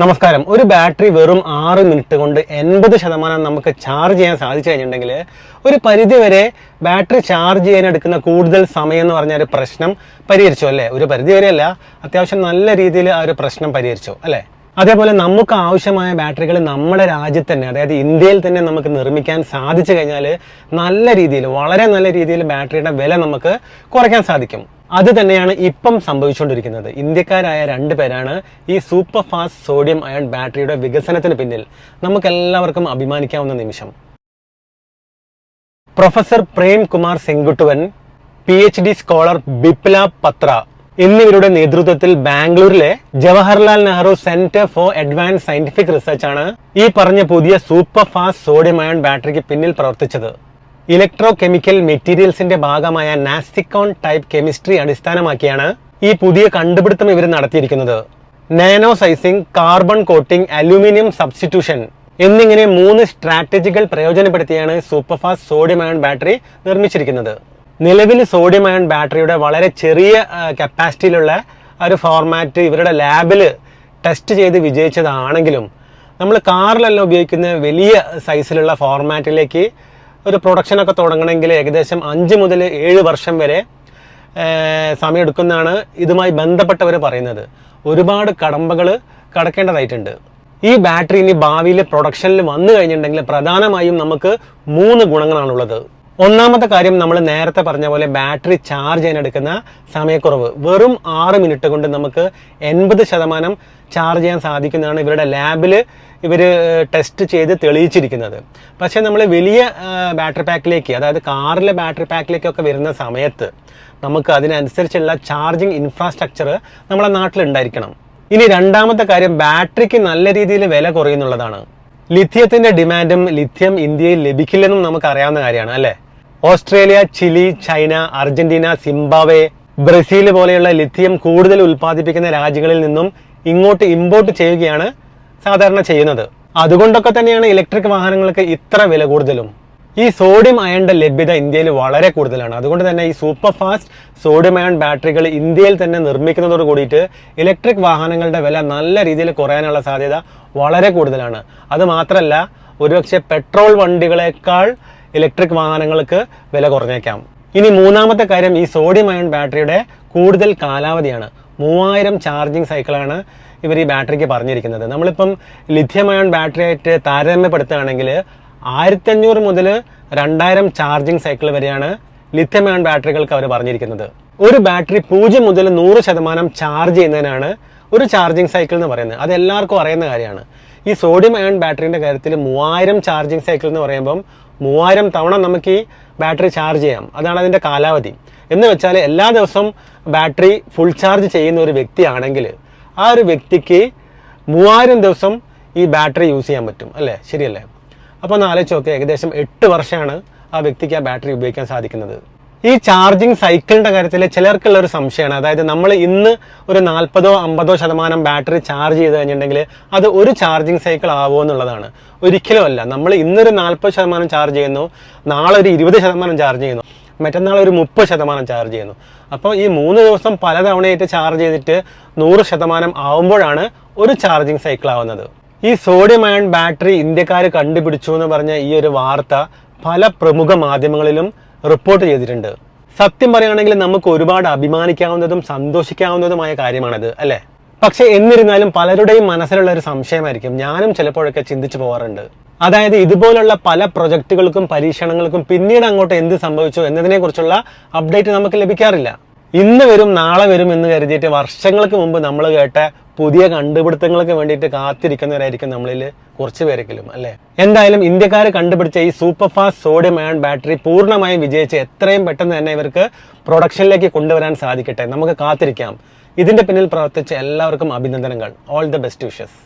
നമസ്കാരം. ഒരു ബാറ്ററി വെറും ആറ് മിനിറ്റ് കൊണ്ട് എൺപത് ശതമാനം നമുക്ക് ചാർജ് ചെയ്യാൻ സാധിച്ചു കഴിഞ്ഞിട്ടുണ്ടെങ്കിൽ ഒരു പരിധി വരെ ബാറ്ററി ചാർജ് ചെയ്യാൻ എടുക്കുന്ന കൂടുതൽ സമയം എന്ന് പറഞ്ഞ ഒരു പ്രശ്നം പരിഹരിച്ചു അല്ലേ? ഒരു പരിധി വരെയല്ല അത്യാവശ്യം നല്ല രീതിയിൽ ആ ഒരു പ്രശ്നം പരിഹരിച്ചു അല്ലേ? അതേപോലെ നമുക്ക് ആവശ്യമായ ബാറ്ററികൾ നമ്മുടെ രാജ്യത്ത് തന്നെ അതായത് ഇന്ത്യയിൽ തന്നെ നമുക്ക് നിർമ്മിക്കാൻ സാധിച്ചു കഴിഞ്ഞാൽ നല്ല രീതിയിൽ വളരെ നല്ല രീതിയിൽ ബാറ്ററിയുടെ വില നമുക്ക് കുറയ്ക്കാൻ സാധിക്കും. അത് തന്നെയാണ് ഇപ്പം സംഭവിച്ചുകൊണ്ടിരിക്കുന്നത്. ഇന്ത്യക്കാരായ രണ്ട് പേരാണ് ഈ സൂപ്പർ ഫാസ്റ്റ് സോഡിയം അയൺ ബാറ്ററിയുടെ വികസനത്തിന് പിന്നിൽ. നമുക്കെല്ലാവർക്കും അഭിമാനിക്കാവുന്ന നിമിഷം. Professor Prem Kumar Senkuttuvan P H D scholar Biplab Patra എന്നിവരുടെ നേതൃത്വത്തിൽ ബാംഗ്ലൂരിലെ Jawaharlal Nehru centre for advance scientific research ആണ് ഈ പറഞ്ഞ പുതിയ സൂപ്പർ ഫാസ്റ്റ് സോഡിയം അയൺ ബാറ്ററിക്ക് പിന്നിൽ പ്രവർത്തിച്ചത്. ഇലക്ട്രോ കെമിക്കൽ മെറ്റീരിയൽസിന്റെ ഭാഗമായ നാസ്റ്റിക്കോൺ ടൈപ്പ് കെമിസ്ട്രി അടിസ്ഥാനമാക്കിയാണ് ഈ പുതിയ കണ്ടുപിടുത്തം ഇവർ നടത്തിയിരിക്കുന്നത്. Nano sizing carbon coating aluminium substitution എന്നിങ്ങനെ മൂന്ന് സ്ട്രാറ്റജികൾ പ്രയോജനപ്പെടുത്തിയാണ് സൂപ്പർഫാസ്റ്റ് സോഡിയം അയൺ ബാറ്ററി നിർമ്മിച്ചിരിക്കുന്നത്. നിലവിൽ സോഡിയം അയൺ ബാറ്ററിയുടെ വളരെ ചെറിയ കപ്പാസിറ്റിയിലുള്ള ഒരു ഫോർമാറ്റ് ഇവരുടെ ലാബിൽ ടെസ്റ്റ് ചെയ്ത് വിജയിച്ചതാണെങ്കിലും നമ്മൾ കാറിലെല്ലാം ഉപയോഗിക്കുന്ന വലിയ സൈസിലുള്ള ഫോർമാറ്റിലേക്ക് ഒരു പ്രൊഡക്ഷനൊക്കെ തുടങ്ങണമെങ്കിൽ ഏകദേശം അഞ്ച് മുതൽ ഏഴ് വർഷം വരെ സമയമെടുക്കുന്നതാണ് ഇതുമായി ബന്ധപ്പെട്ടവർ പറയുന്നത്. ഒരുപാട് കടമ്പകൾ കടക്കേണ്ടതായിട്ടുണ്ട്. ഈ ബാറ്ററി ഇനി ഭാവിയിൽ പ്രൊഡക്ഷനിൽ വന്നു കഴിഞ്ഞിട്ടുണ്ടെങ്കിൽ പ്രധാനമായും നമുക്ക് മൂന്ന് ഗുണങ്ങളാണുള്ളത്. ഒന്നാമത്തെ കാര്യം നമ്മൾ നേരത്തെ പറഞ്ഞ പോലെ ബാറ്ററി ചാർജ് ചെയ്യാൻ എടുക്കുന്ന സമയക്കുറവ്. വെറും ആറ് മിനിറ്റ് കൊണ്ട് നമുക്ക് എൺപത് ശതമാനം ചാർജ് ചെയ്യാൻ സാധിക്കുന്നതാണ് ഇവരുടെ ലാബിൽ ഇവർ ടെസ്റ്റ് ചെയ്ത് തെളിയിച്ചിരിക്കുന്നത്. പക്ഷേ നമ്മൾ വലിയ ബാറ്ററി പാക്കിലേക്ക് അതായത് കാറിലെ ബാറ്ററി പാക്കിലേക്കൊക്കെ വരുന്ന സമയത്ത് നമുക്ക് അതിനനുസരിച്ചുള്ള ചാർജിങ് ഇൻഫ്രാസ്ട്രക്ചർ നമ്മുടെ നാട്ടിലുണ്ടായിരിക്കണം. ഇനി രണ്ടാമത്തെ കാര്യം ബാറ്ററിക്ക് നല്ല രീതിയിൽ വില കുറയുന്നുള്ളതാണ്. ലിഥിയത്തിന്റെ ഡിമാൻഡും ലിഥിയം ഇന്ത്യയിൽ ലഭിക്കില്ലെന്നും നമുക്ക് അറിയാവുന്ന കാര്യമാണ് അല്ലേ? Australia Chile China Argentina Zimbabwe Brazil പോലെയുള്ള ലിഥിയം കൂടുതൽ ഉൽപ്പാദിപ്പിക്കുന്ന രാജ്യങ്ങളിൽ നിന്നും ഇങ്ങോട്ട് ഇമ്പോർട്ട് ചെയ്യുകയാണ് സാധാരണ ചെയ്യുന്നത്. അതുകൊണ്ടൊക്കെ തന്നെയാണ് ഇലക്ട്രിക് വാഹനങ്ങൾക്ക് ഇത്ര വില കൂടുതലും. ഈ സോഡിയം അയണിന്റെ ലഭ്യത ഇന്ത്യയിൽ വളരെ കൂടുതലാണ്. അതുകൊണ്ട് തന്നെ ഈ സൂപ്പർ ഫാസ്റ്റ് സോഡിയം അയൺ ബാറ്ററികൾ ഇന്ത്യയിൽ തന്നെ നിർമ്മിക്കുന്നതോട് കൂടിയിട്ട് ഇലക്ട്രിക് വാഹനങ്ങളുടെ വില നല്ല രീതിയിൽ കുറയാനുള്ള സാധ്യത വളരെ കൂടുതലാണ്. അത് മാത്രമല്ല ഒരുപക്ഷെ പെട്രോൾ വണ്ടികളെക്കാൾ ഇലക്ട്രിക് വാഹനങ്ങൾക്ക് വില കുറഞ്ഞേക്കാം. ഇനി മൂന്നാമത്തെ കാര്യം ഈ സോഡിയം അയൺ ബാറ്ററിയുടെ കൂടുതൽ കാലാവധിയാണ്. മൂവായിരം ചാർജിങ് സൈക്കിളാണ് ഇവർ ഈ ബാറ്ററിക്ക് പറഞ്ഞിരിക്കുന്നത്. നമ്മളിപ്പം ലിഥിയം അയൺ ബാറ്ററി ആയിട്ട് താരതമ്യപ്പെടുത്തുകയാണെങ്കിൽ ആയിരത്തി അഞ്ഞൂറ് മുതൽ രണ്ടായിരം ചാർജിങ് സൈക്കിൾ വരെയാണ് ലിഥിയം അയൺ ബാറ്ററികൾക്ക് അവർ പറഞ്ഞിരിക്കുന്നത്. ഒരു ബാറ്ററി പൂജ്യം മുതൽ നൂറ് ശതമാനം ചാർജ് ചെയ്യുന്നതിനാണ് ഒരു ചാർജിങ് സൈക്കിൾ എന്ന് പറയുന്നത്. അത് എല്ലാവർക്കും അറിയുന്ന കാര്യമാണ്. ഈ സോഡിയം അയൺ ബാറ്ററിന്റെ കാര്യത്തിൽ മൂവായിരം ചാർജിങ് സൈക്കിൾ എന്ന് പറയുമ്പം മൂവായിരം തവണ നമുക്ക് ഈ ബാറ്ററി ചാർജ് ചെയ്യാം. അതാണ് അതിന്റെ കാലാവധി. എന്ന് വെച്ചാൽ എല്ലാ ദിവസവും ബാറ്ററി ഫുൾ ചാർജ് ചെയ്യുന്ന ഒരു വ്യക്തിയാണെങ്കിൽ ആ ഒരു വ്യക്തിക്ക് മൂവായിരം ദിവസം ഈ ബാറ്ററി യൂസ് ചെയ്യാൻ പറ്റും. അല്ലേ? ശരിയല്ലേ? അപ്പോൾ ഒന്ന് ആലോചിച്ച് നോക്കുക ഏകദേശം എട്ട് വർഷമാണ് ആ വ്യക്തിക്ക് ആ ബാറ്ററി ഉപയോഗിക്കാൻ സാധിക്കുന്നത്. ഈ ചാർജിങ് സൈക്കിളിന്റെ കാര്യത്തിൽ ചിലർക്കുള്ള ഒരു സംശയമാണ്. അതായത് നമ്മൾ ഇന്ന് ഒരു നാൽപ്പതോ അമ്പതോ ശതമാനം ബാറ്ററി ചാർജ് ചെയ്ത് കഴിഞ്ഞിട്ടുണ്ടെങ്കിൽ അത് ഒരു ചാർജിങ് സൈക്കിൾ ആവുമോ എന്നുള്ളതാണ്. ഒരിക്കലും അല്ല. നമ്മൾ ഇന്നൊരു നാൽപ്പത് ശതമാനം ചാർജ് ചെയ്യുന്നു നാളെ ഒരു ഇരുപത് ശതമാനം ചാർജ് ചെയ്യുന്നു മറ്റന്നാൾ ഒരു മുപ്പത് ശതമാനം ചാർജ് ചെയ്യുന്നു. അപ്പോൾ ഈ മൂന്ന് ദിവസം പലതവണയായിട്ട് ചാർജ് ചെയ്തിട്ട് നൂറ് ശതമാനം ആവുമ്പോഴാണ് ഒരു ചാർജിങ് സൈക്കിൾ ആവുന്നത്. ഈ സോഡിയം അയൺ ബാറ്ററി ഇന്ത്യക്കാർ കണ്ടുപിടിച്ചു എന്ന് പറഞ്ഞ ഈ ഒരു വാർത്ത പല പ്രമുഖ മാധ്യമങ്ങളിലും റിപ്പോർട്ട് ചെയ്തിട്ടുണ്ട്. സത്യം പറയുകയാണെങ്കിൽ നമുക്ക് ഒരുപാട് അഭിമാനിക്കാവുന്നതും സന്തോഷിക്കാവുന്നതുമായ കാര്യമാണത് അല്ലേ? പക്ഷെ എന്നിരുന്നാലും പലരുടെയും മനസ്സിലുള്ള ഒരു സംശയമായിരിക്കും. ഞാനും ചിലപ്പോഴൊക്കെ ചിന്തിച്ചു പോകാറുണ്ട് അതായത് ഇതുപോലുള്ള പല പ്രൊജക്ടുകൾക്കും പരീക്ഷണങ്ങൾക്കും പിന്നീട് അങ്ങോട്ട് എന്ത് സംഭവിച്ചു എന്നതിനെക്കുറിച്ചുള്ള അപ്ഡേറ്റ് നമുക്ക് ലഭിക്കാറില്ല. ഇന്ന് വരും നാളെ വരും എന്ന് കരുതിയിട്ട് വർഷങ്ങൾക്ക് മുമ്പ് നമ്മൾ കേട്ട പുതിയ കണ്ടുപിടുത്തങ്ങൾക്ക് വേണ്ടിയിട്ട് കാത്തിരിക്കുന്നവരായിരിക്കും നമ്മളിൽ കുറച്ച് പേരെങ്കിലും അല്ലേ? എന്തായാലും ഇന്ത്യക്കാർ കണ്ടുപിടിച്ച ഈ super fast sodium ion battery പൂർണമായും വിജയിച്ച് എത്രയും പെട്ടെന്ന് തന്നെ ഇവർക്ക് പ്രൊഡക്ഷനിലേക്ക് കൊണ്ടുവരാൻ സാധിക്കട്ടെ. നമുക്ക് കാത്തിരിക്കാം. ഇതിന്റെ പിന്നിൽ പ്രവർത്തിച്ച എല്ലാവർക്കും അഭിനന്ദനങ്ങൾ. All the best wishes